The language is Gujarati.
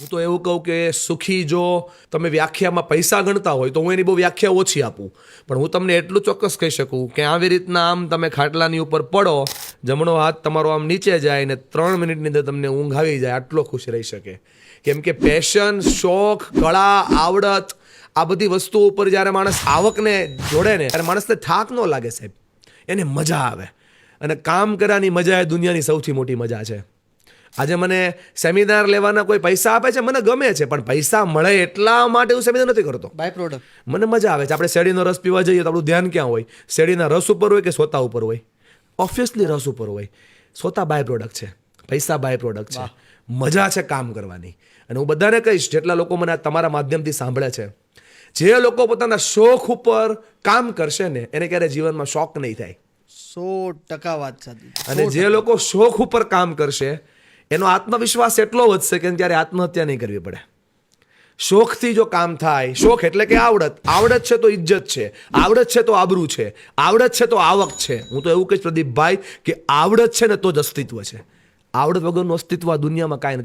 હું તો એવું કહું કે સુખી જો તમે વ્યાખ્યામાં પૈસા ગણતા હોય તો હું એની બહુ વ્યાખ્યા ઓછી આપું. પણ હું તમને એટલું ચોક્કસ કહી શકું કે આવી રીતના આમ તમે ખાટલાની ઉપર પડો, જમણો હાથ તમારો આમ નીચે જાય ને ત્રણ મિનિટની અંદર તમને ઊંઘ આવી જાય, આટલો ખુશ રહી શકે. કેમ કે પેશન શોખ, કળા, આવડત, આ બધી વસ્તુઓ ઉપર જ્યારે માણસ આવકને જોડે ને, ત્યારે માણસને થાક ન લાગે સાહેબ. એને મજા આવે. અને કામ કરવાની મજા એ દુનિયાની સૌથી મોટી મજા છે. આજે મને સેમિનાર લેવાના કોઈ પૈસા આપે છે મને ગમે છે પણ પૈસા મળે એટલા માટે હું સેમિનાર નથી કરતો. બાય પ્રોડક્ટ મને મજા આવે છે આપણે શેરડીનો રસ પીવા જઈએ તો આપણું ધ્યાન ક્યાં હોય? શેરડીના રસ ઉપર હોય કે સોતા ઉપર હોય? ઓબ્વિયસલી રસ ઉપર હોય. સોતા બાય પ્રોડક્ટ છે પૈસા બાય પ્રોડક્ટ છે મજા છે કામ કરવાની. અને હું બધાને કહીશ જેટલા લોકો મને તમારા માધ્યમથી સાંભળે છે જે લોકો પોતાના શોખ ઉપર કામ કરશે ને એને ક્યારે જીવનમાં શોખ નહીં થાય. સો ટકા વાત સાચી. અને જે લોકો શોખ ઉપર કામ કરશે એનો આત્મવિશ્વાસ એટલો વધશે કે ત્યારે આત્મહત્યા નહીં કરવી પડે. શોખથી જો કામ થાય, શોખ એટલે કે આવડત. આવડત છે તો ઇજ્જત છે. આવડત છે તો આબરૂ છે. આવડત છે તો આવક છે. હું તો એવું કહીશ પ્રદીપભાઈ કે આવડત છે ને તો જ અસ્તિત્વ છે. આવડત વગરનું અસ્તિત્વ આ દુનિયામાં કાંઈ નથી.